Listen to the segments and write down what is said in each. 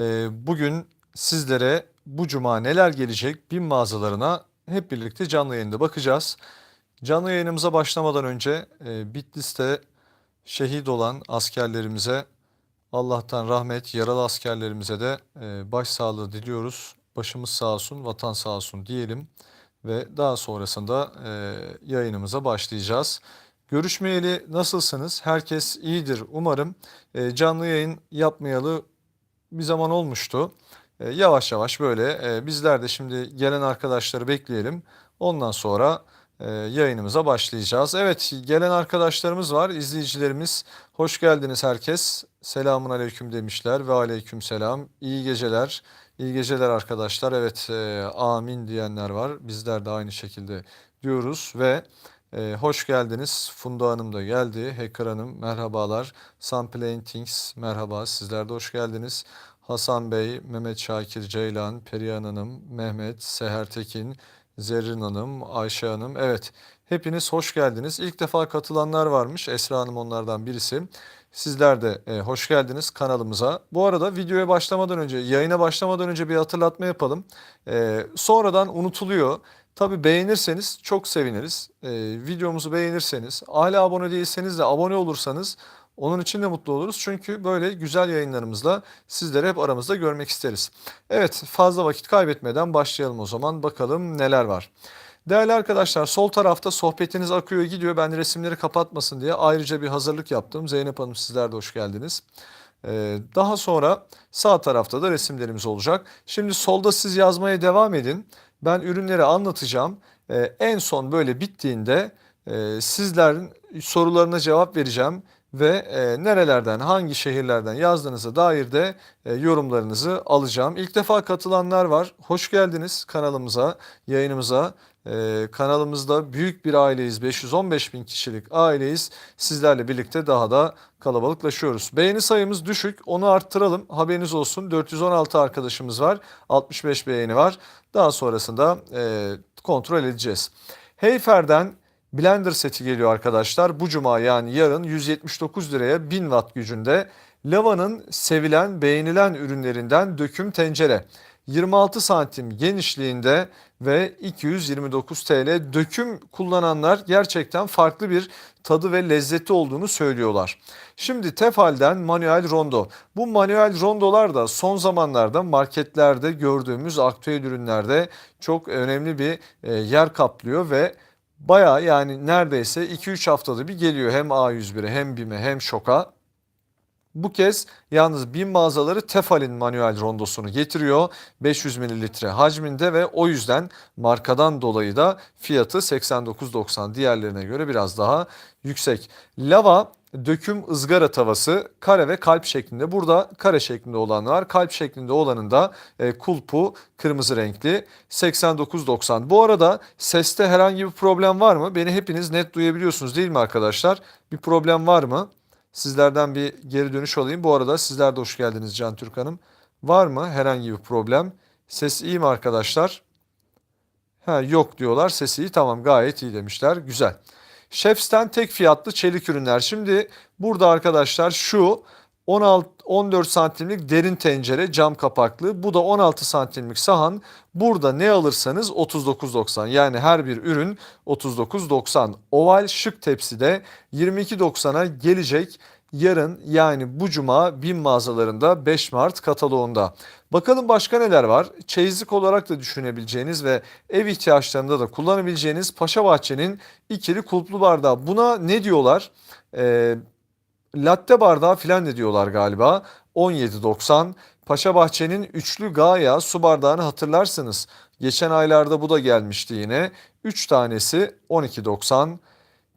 Ee, bugün sizlere bu cuma neler gelecek bin mağazalarına hep birlikte canlı yayında bakacağız. Canlı yayınımıza başlamadan önce e, Bitlis'te şehit olan askerlerimize Allah'tan rahmet, yaralı askerlerimize de e, başsağlığı diliyoruz. Başımız sağ olsun, vatan sağ olsun diyelim ve daha sonrasında e, yayınımıza başlayacağız. Görüşmeyeli nasılsınız? Herkes iyidir umarım. Canlı yayın yapmayalı bir zaman olmuştu. E, yavaş yavaş böyle e, bizler de şimdi gelen arkadaşları bekleyelim. Ondan sonra e, yayınımıza başlayacağız. Evet gelen arkadaşlarımız var, izleyicilerimiz. Hoş geldiniz herkes. Selamun aleyküm demişler ve aleyküm selam. İyi geceler. İyi geceler arkadaşlar. Evet e, amin diyenler var. Bizler de aynı şekilde diyoruz ve e, hoş geldiniz. Funda Hanım da geldi. Hacker Hanım merhabalar. Sun Paintings merhaba. Sizler de hoş geldiniz. Hasan Bey, Mehmet Şakir Ceylan, Perihan Hanım, Mehmet, Seher Tekin, Zerrin Hanım, Ayşe Hanım. Evet, hepiniz hoş geldiniz. İlk defa katılanlar varmış. Esra Hanım onlardan birisi. Sizler de e, hoş geldiniz kanalımıza. Bu arada videoya başlamadan önce, yayına başlamadan önce bir hatırlatma yapalım. E, sonradan unutuluyor. Tabii beğenirseniz çok seviniriz. E, videomuzu beğenirseniz, hala abone değilseniz de abone olursanız onun için de mutlu oluruz. Çünkü böyle güzel yayınlarımızla sizleri hep aramızda görmek isteriz. Evet fazla vakit kaybetmeden başlayalım o zaman. Bakalım neler var. Değerli arkadaşlar sol tarafta sohbetiniz akıyor gidiyor. Ben resimleri kapatmasın diye ayrıca bir hazırlık yaptım. Zeynep Hanım sizler de hoş geldiniz. Ee, daha sonra sağ tarafta da resimlerimiz olacak. Şimdi solda siz yazmaya devam edin. Ben ürünleri anlatacağım. Ee, en son böyle bittiğinde e, sizlerin sorularına cevap vereceğim ve e, nerelerden, hangi şehirlerden yazdığınıza dair de e, yorumlarınızı alacağım. İlk defa katılanlar var. Hoş geldiniz kanalımıza, yayınımıza. E, kanalımızda büyük bir aileyiz. 515 bin kişilik aileyiz. Sizlerle birlikte daha da kalabalıklaşıyoruz. Beğeni sayımız düşük. Onu arttıralım. Haberiniz olsun. 416 arkadaşımız var. 65 beğeni var. Daha sonrasında e, kontrol edeceğiz. Heyfer'den Blender seti geliyor arkadaşlar. Bu cuma yani yarın 179 liraya 1000 watt gücünde. Lava'nın sevilen, beğenilen ürünlerinden döküm tencere. 26 santim genişliğinde ve 229 TL döküm kullananlar gerçekten farklı bir tadı ve lezzeti olduğunu söylüyorlar. Şimdi Tefal'den manuel rondo. Bu manuel rondolar da son zamanlarda marketlerde gördüğümüz aktüel ürünlerde çok önemli bir e, yer kaplıyor ve Baya yani neredeyse 2-3 haftada bir geliyor hem A101'e hem BİM'e hem ŞOK'a. Bu kez yalnız BİM mağazaları Tefal'in manuel rondosunu getiriyor 500 mililitre hacminde ve o yüzden markadan dolayı da fiyatı 89.90 diğerlerine göre biraz daha yüksek. Lava döküm ızgara tavası kare ve kalp şeklinde. Burada kare şeklinde olan var. Kalp şeklinde olanın da e, kulpu kırmızı renkli 89.90. Bu arada seste herhangi bir problem var mı? Beni hepiniz net duyabiliyorsunuz değil mi arkadaşlar? Bir problem var mı? Sizlerden bir geri dönüş alayım. Bu arada sizler de hoş geldiniz Can Türk Hanım. Var mı herhangi bir problem? Ses iyi mi arkadaşlar? Ha, yok diyorlar. Sesi iyi. Tamam gayet iyi demişler. Güzel. Chefs'ten tek fiyatlı çelik ürünler. Şimdi burada arkadaşlar şu 16 14 santimlik derin tencere cam kapaklı. Bu da 16 santimlik sahan. Burada ne alırsanız 39.90. Yani her bir ürün 39.90. Oval şık tepside 22.90'a gelecek yarın yani bu cuma BİM mağazalarında 5 Mart kataloğunda. Bakalım başka neler var? Çeyizlik olarak da düşünebileceğiniz ve ev ihtiyaçlarında da kullanabileceğiniz Paşa Bahçe'nin ikili kulplu bardağı. Buna ne diyorlar? Ee, latte bardağı filan ne diyorlar galiba. 17.90. Paşa Bahçe'nin üçlü Gaia su bardağını hatırlarsınız. Geçen aylarda bu da gelmişti yine. 3 tanesi 12.90.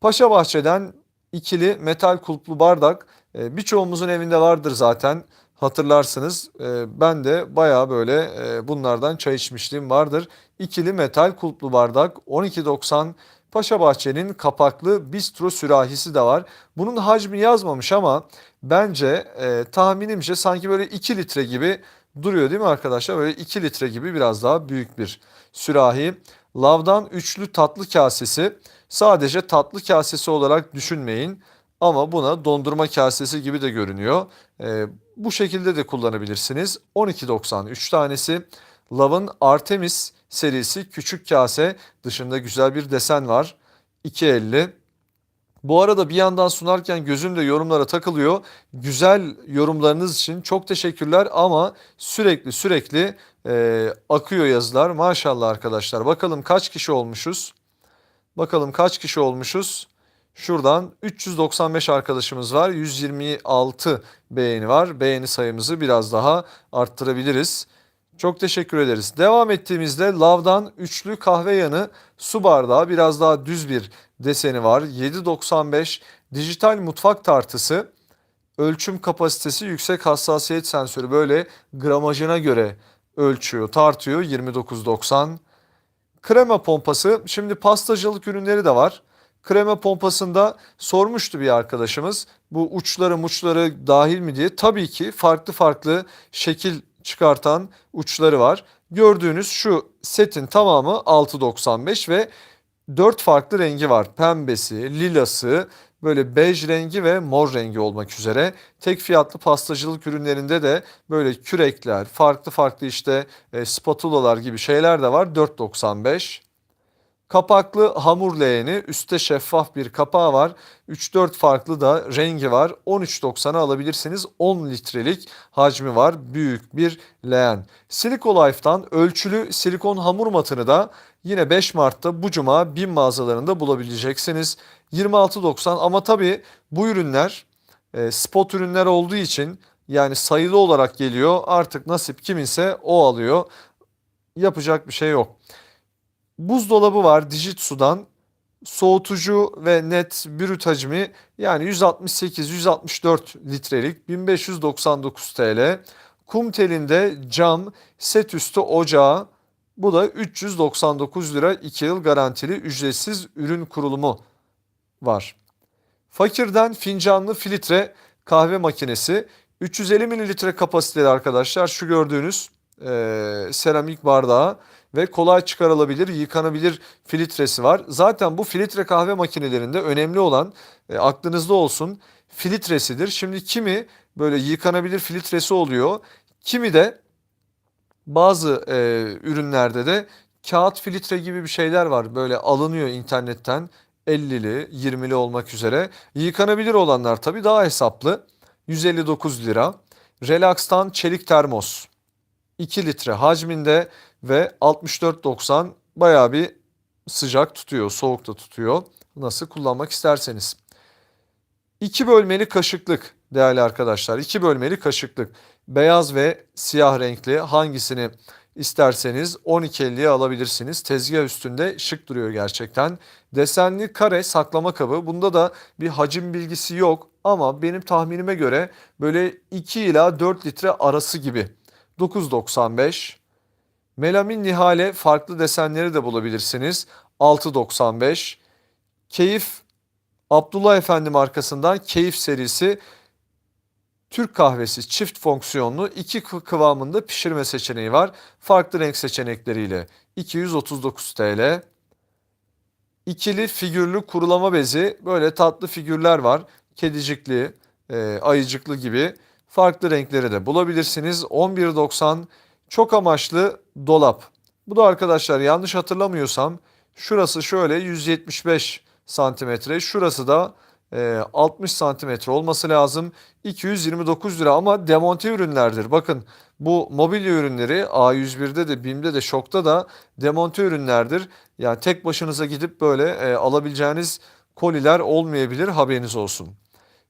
Paşa Bahçe'den ikili metal kulplu bardak e, birçoğumuzun evinde vardır zaten hatırlarsınız. E, ben de baya böyle e, bunlardan çay içmişliğim vardır. İkili metal kulplu bardak 12.90 Paşa Bahçe'nin kapaklı bistro sürahisi de var. Bunun hacmi yazmamış ama bence e, tahminimce sanki böyle 2 litre gibi duruyor değil mi arkadaşlar? Böyle 2 litre gibi biraz daha büyük bir sürahi. Lavdan üçlü tatlı kasesi sadece tatlı kasesi olarak düşünmeyin. Ama buna dondurma kasesi gibi de görünüyor. Ee, bu şekilde de kullanabilirsiniz. 12.90 3 tanesi. Love'ın Artemis serisi küçük kase dışında güzel bir desen var. 2.50. Bu arada bir yandan sunarken gözüm de yorumlara takılıyor. Güzel yorumlarınız için çok teşekkürler ama sürekli sürekli e, akıyor yazılar. Maşallah arkadaşlar. Bakalım kaç kişi olmuşuz? Bakalım kaç kişi olmuşuz? Şuradan 395 arkadaşımız var. 126 beğeni var. Beğeni sayımızı biraz daha arttırabiliriz. Çok teşekkür ederiz. Devam ettiğimizde Lav'dan üçlü kahve yanı su bardağı biraz daha düz bir deseni var. 7.95 dijital mutfak tartısı. Ölçüm kapasitesi yüksek hassasiyet sensörü böyle gramajına göre ölçüyor, tartıyor 29.90. Krema pompası. Şimdi pastacılık ürünleri de var. Krema pompasında sormuştu bir arkadaşımız. Bu uçları muçları dahil mi diye. Tabii ki farklı farklı şekil çıkartan uçları var. Gördüğünüz şu setin tamamı 6.95 ve 4 farklı rengi var. Pembesi, lilası, böyle bej rengi ve mor rengi olmak üzere. Tek fiyatlı pastacılık ürünlerinde de böyle kürekler, farklı farklı işte e, spatulalar gibi şeyler de var. 4.95. Kapaklı hamur leğeni, üstte şeffaf bir kapağı var. 3-4 farklı da rengi var. 13.90'a alabilirsiniz. 10 litrelik hacmi var. Büyük bir leğen. Silico Life'tan ölçülü silikon hamur matını da yine 5 Mart'ta bu cuma BİM mağazalarında bulabileceksiniz. 26.90 ama tabii bu ürünler e, spot ürünler olduğu için yani sayılı olarak geliyor. Artık nasip kiminse o alıyor. Yapacak bir şey yok. Buzdolabı var Dijitsu'dan. Soğutucu ve net brüt hacmi yani 168-164 litrelik 1599 TL. Kum telinde cam set üstü ocağı bu da 399 lira 2 yıl garantili ücretsiz ürün kurulumu var. Fakirden fincanlı filtre kahve makinesi 350 mililitre kapasiteli arkadaşlar şu gördüğünüz e, seramik bardağı ve kolay çıkarılabilir, yıkanabilir filtresi var. Zaten bu filtre kahve makinelerinde önemli olan e, aklınızda olsun filtresidir. Şimdi kimi böyle yıkanabilir filtresi oluyor. Kimi de bazı e, ürünlerde de kağıt filtre gibi bir şeyler var. Böyle alınıyor internetten 50'li 20'li olmak üzere. Yıkanabilir olanlar tabii daha hesaplı. 159 lira. Relax'tan çelik termos. 2 litre hacminde ve 64.90 bayağı bir sıcak tutuyor, soğuk da tutuyor. Nasıl kullanmak isterseniz. 2 bölmeli kaşıklık değerli arkadaşlar. 2 bölmeli kaşıklık. Beyaz ve siyah renkli hangisini isterseniz 12.50'ye alabilirsiniz. Tezgah üstünde şık duruyor gerçekten. Desenli kare saklama kabı. Bunda da bir hacim bilgisi yok ama benim tahminime göre böyle 2 ila 4 litre arası gibi. 9.95 Melamin Nihale farklı desenleri de bulabilirsiniz. 6.95 Keyif Abdullah Efendi markasından Keyif serisi Türk kahvesi çift fonksiyonlu iki kıvamında pişirme seçeneği var. Farklı renk seçenekleriyle 239 TL. İkili figürlü kurulama bezi böyle tatlı figürler var. Kedicikli, e, ayıcıklı gibi farklı renkleri de bulabilirsiniz. 11.90 çok amaçlı dolap. Bu da arkadaşlar yanlış hatırlamıyorsam şurası şöyle 175 santimetre. Şurası da 60 e, santimetre olması lazım. 229 lira ama demonte ürünlerdir. Bakın bu mobilya ürünleri A101'de de BİM'de de Şok'ta da demonte ürünlerdir. Yani tek başınıza gidip böyle e, alabileceğiniz koliler olmayabilir haberiniz olsun.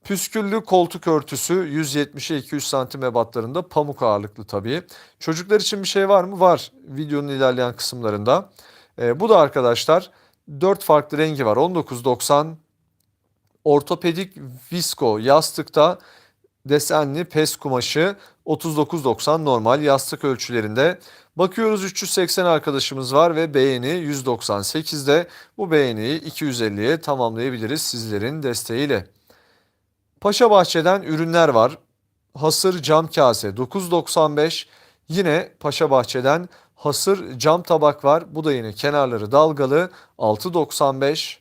Püsküllü koltuk örtüsü 170'e 200 santim ebatlarında pamuk ağırlıklı tabii. Çocuklar için bir şey var mı? Var videonun ilerleyen kısımlarında. E, bu da arkadaşlar 4 farklı rengi var. 19.90 ortopedik visko yastıkta desenli pes kumaşı 39.90 normal yastık ölçülerinde. Bakıyoruz 380 arkadaşımız var ve beğeni 198'de bu beğeniyi 250'ye tamamlayabiliriz sizlerin desteğiyle. Paşa Bahçe'den ürünler var. Hasır cam kase 9.95. Yine Paşa Bahçe'den hasır cam tabak var. Bu da yine kenarları dalgalı 6.95.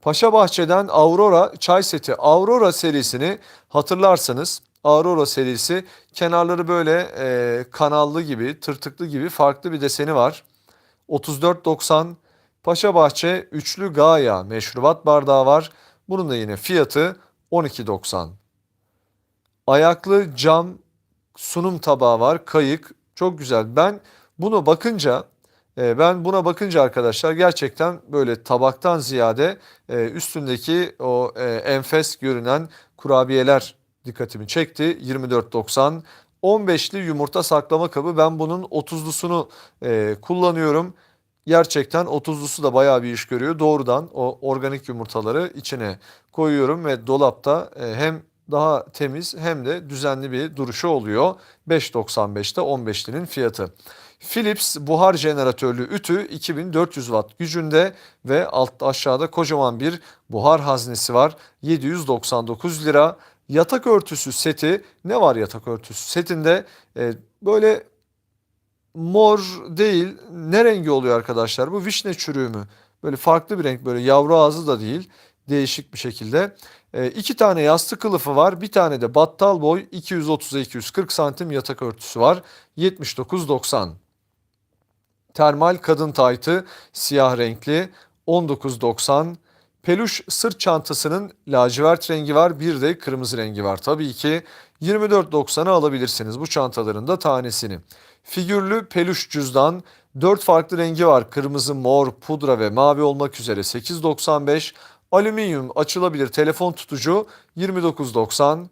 Paşa Bahçe'den Aurora çay seti. Aurora serisini hatırlarsanız Aurora serisi kenarları böyle e, kanallı gibi, tırtıklı gibi farklı bir deseni var. 34.90 Paşa Bahçe üçlü Gaia meşrubat bardağı var. Bunun da yine fiyatı 12.90. Ayaklı cam sunum tabağı var. Kayık. Çok güzel. Ben bunu bakınca e, ben buna bakınca arkadaşlar gerçekten böyle tabaktan ziyade e, üstündeki o e, enfes görünen kurabiyeler dikkatimi çekti. 24.90 15'li yumurta saklama kabı. Ben bunun 30'lusunu kullanıyorum. Gerçekten 30'lusu da bayağı bir iş görüyor. Doğrudan o organik yumurtaları içine koyuyorum ve dolapta hem daha temiz hem de düzenli bir duruşu oluyor. 5.95'te 15'linin fiyatı. Philips buhar jeneratörlü ütü 2400 watt gücünde ve altta aşağıda kocaman bir buhar haznesi var. 799 lira. Yatak örtüsü seti ne var yatak örtüsü setinde? Ee, böyle mor değil ne rengi oluyor arkadaşlar bu vişne çürüğü mü? Böyle farklı bir renk böyle yavru ağzı da değil değişik bir şekilde. E, iki tane yastık kılıfı var. Bir tane de battal boy 230'a 240 santim yatak örtüsü var. 79.90. Termal kadın taytı siyah renkli 19.90. Peluş sırt çantasının lacivert rengi var. Bir de kırmızı rengi var. Tabii ki 24.90'a alabilirsiniz bu çantaların da tanesini. Figürlü peluş cüzdan 4 farklı rengi var. Kırmızı, mor, pudra ve mavi olmak üzere 8.95. Alüminyum açılabilir telefon tutucu 29.90.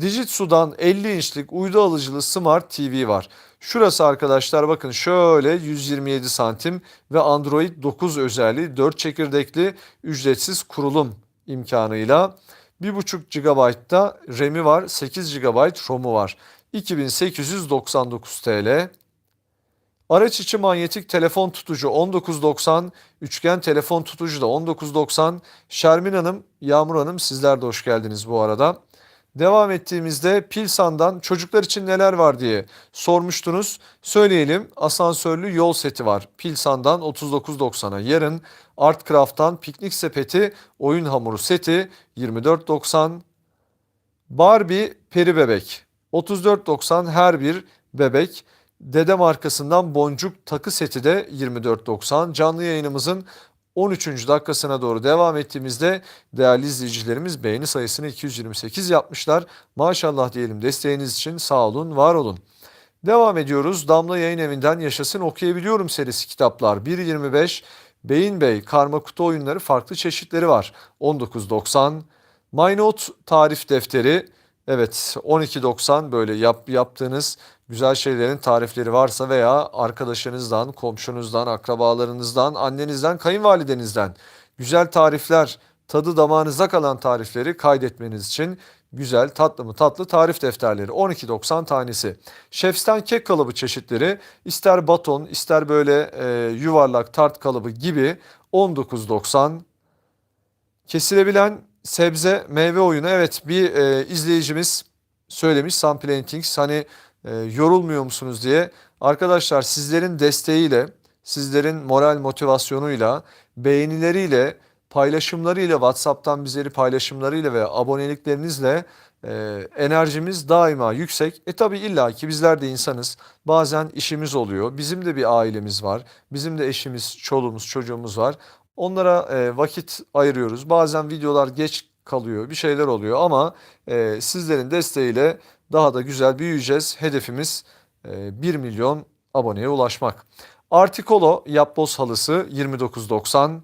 Dijitsu'dan 50 inçlik uydu alıcılı Smart TV var. Şurası arkadaşlar bakın şöyle 127 santim ve Android 9 özelliği 4 çekirdekli ücretsiz kurulum imkanıyla 1.5 GB'da RAM'i var 8 GB ROM'u var. 2899 TL. Araç içi manyetik telefon tutucu 19.90, üçgen telefon tutucu da 19.90. Şermin Hanım, Yağmur Hanım sizler de hoş geldiniz bu arada. Devam ettiğimizde Pilsan'dan çocuklar için neler var diye sormuştunuz. Söyleyelim asansörlü yol seti var. Pilsan'dan 39.90'a yarın Artcraft'tan piknik sepeti oyun hamuru seti 24.90. Barbie peri bebek 34.90 her bir bebek. Dede markasından boncuk takı seti de 24.90. Canlı yayınımızın 13. dakikasına doğru devam ettiğimizde değerli izleyicilerimiz beğeni sayısını 228 yapmışlar. Maşallah diyelim desteğiniz için sağ olun, var olun. Devam ediyoruz. Damla Yayın Evi'nden Yaşasın Okuyabiliyorum serisi kitaplar 1.25 Beyin Bey karma kutu oyunları farklı çeşitleri var. 19.90 MyNote tarif defteri Evet 12.90 böyle yap, yaptığınız güzel şeylerin tarifleri varsa veya arkadaşınızdan, komşunuzdan, akrabalarınızdan, annenizden, kayınvalidenizden güzel tarifler, tadı damağınıza kalan tarifleri kaydetmeniz için güzel tatlı mı tatlı tarif defterleri 12.90 tanesi. Şefsten kek kalıbı çeşitleri ister baton ister böyle e, yuvarlak tart kalıbı gibi 19.90 kesilebilen sebze meyve oyunu evet bir e, izleyicimiz söylemiş Sun Plantings hani e, yorulmuyor musunuz diye. Arkadaşlar sizlerin desteğiyle, sizlerin moral motivasyonuyla, beğenileriyle, paylaşımlarıyla, WhatsApp'tan bizleri paylaşımlarıyla ve aboneliklerinizle e, enerjimiz daima yüksek. E tabi illa ki bizler de insanız. Bazen işimiz oluyor. Bizim de bir ailemiz var. Bizim de eşimiz, çoluğumuz, çocuğumuz var. Onlara e, vakit ayırıyoruz. Bazen videolar geç kalıyor, bir şeyler oluyor ama e, sizlerin desteğiyle daha da güzel büyüyeceğiz. Hedefimiz e, 1 milyon aboneye ulaşmak. Artikolo yapboz halısı 29.90.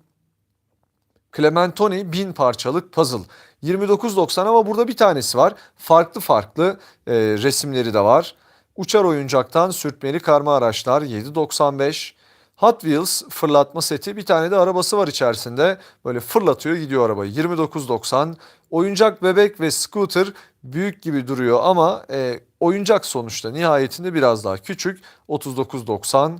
Clementoni 1000 parçalık puzzle 29.90 ama burada bir tanesi var. Farklı farklı e, resimleri de var. Uçar oyuncaktan sürtmeli karma araçlar 7.95. Hot Wheels fırlatma seti bir tane de arabası var içerisinde. Böyle fırlatıyor gidiyor arabayı. 29.90. Oyuncak bebek ve scooter büyük gibi duruyor ama e, oyuncak sonuçta nihayetinde biraz daha küçük. 39.90.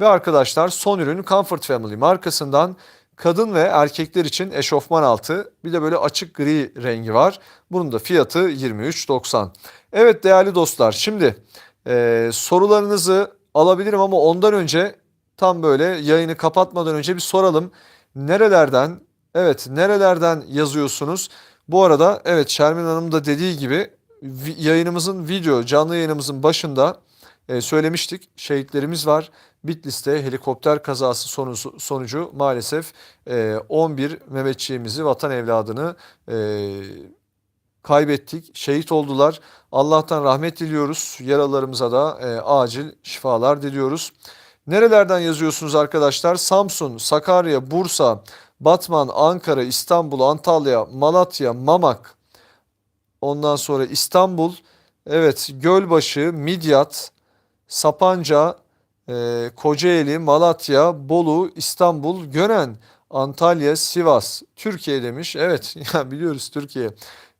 Ve arkadaşlar son ürün Comfort Family markasından kadın ve erkekler için eşofman altı bir de böyle açık gri rengi var. Bunun da fiyatı 23.90. Evet değerli dostlar şimdi e, sorularınızı alabilirim ama ondan önce tam böyle yayını kapatmadan önce bir soralım. Nerelerden Evet, nerelerden yazıyorsunuz? Bu arada evet Şermin Hanım da dediği gibi yayınımızın video canlı yayınımızın başında e, söylemiştik. Şehitlerimiz var. Bitlis'te helikopter kazası sonucu, sonucu maalesef e, 11 Mehmetçiğimizi, vatan evladını e, kaybettik. Şehit oldular. Allah'tan rahmet diliyoruz. Yaralarımıza da e, acil şifalar diliyoruz. Nerelerden yazıyorsunuz arkadaşlar? Samsun, Sakarya, Bursa, Batman, Ankara, İstanbul, Antalya, Malatya, Mamak. Ondan sonra İstanbul, evet Gölbaşı, Midyat, Sapanca, e, Kocaeli, Malatya, Bolu, İstanbul, Gönen, Antalya, Sivas, Türkiye demiş. Evet biliyoruz Türkiye.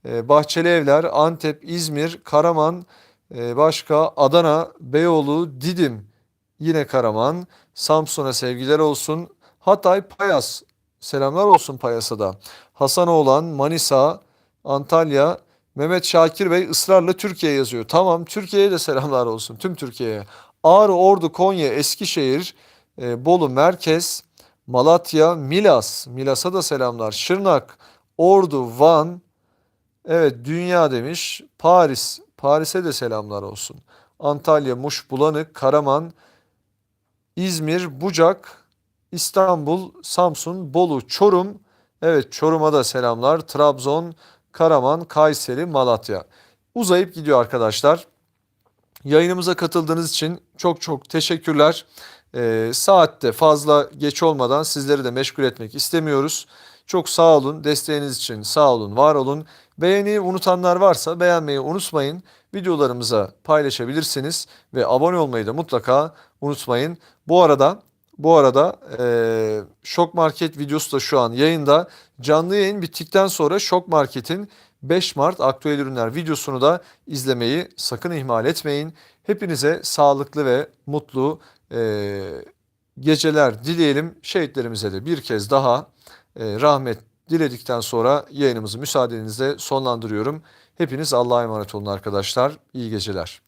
E, Bahçeli Evler, Antep, İzmir, Karaman, e, başka Adana, Beyoğlu, Didim, yine Karaman, Samsun'a sevgiler olsun. Hatay, Payas, selamlar olsun Payas'a da. Hasanoğlan, Manisa, Antalya, Mehmet Şakir Bey ısrarla Türkiye yazıyor. Tamam Türkiye'ye de selamlar olsun tüm Türkiye'ye. Ağrı, Ordu, Konya, Eskişehir, e, Bolu, Merkez, Malatya, Milas. Milas'a da selamlar. Şırnak, Ordu, Van, evet Dünya demiş. Paris, Paris'e de selamlar olsun. Antalya, Muş, Bulanık, Karaman, İzmir, Bucak, İstanbul, Samsun, Bolu, Çorum. Evet Çorum'a da selamlar. Trabzon, Karaman, Kayseri, Malatya. Uzayıp gidiyor arkadaşlar. Yayınımıza katıldığınız için çok çok teşekkürler. Ee, saatte fazla geç olmadan sizleri de meşgul etmek istemiyoruz. Çok sağ olun. Desteğiniz için sağ olun, var olun. Beğeniyi unutanlar varsa beğenmeyi unutmayın. Videolarımıza paylaşabilirsiniz ve abone olmayı da mutlaka unutmayın. Bu arada bu arada eee Şok Market videosu da şu an yayında. Canlı yayın bittikten sonra Şok Market'in 5 Mart aktüel ürünler videosunu da izlemeyi sakın ihmal etmeyin. Hepinize sağlıklı ve mutlu eee, geceler dileyelim. Şehitlerimize de bir kez daha eee, rahmet diledikten sonra yayınımızı müsaadenizle sonlandırıyorum. Hepiniz Allah'a emanet olun arkadaşlar. İyi geceler.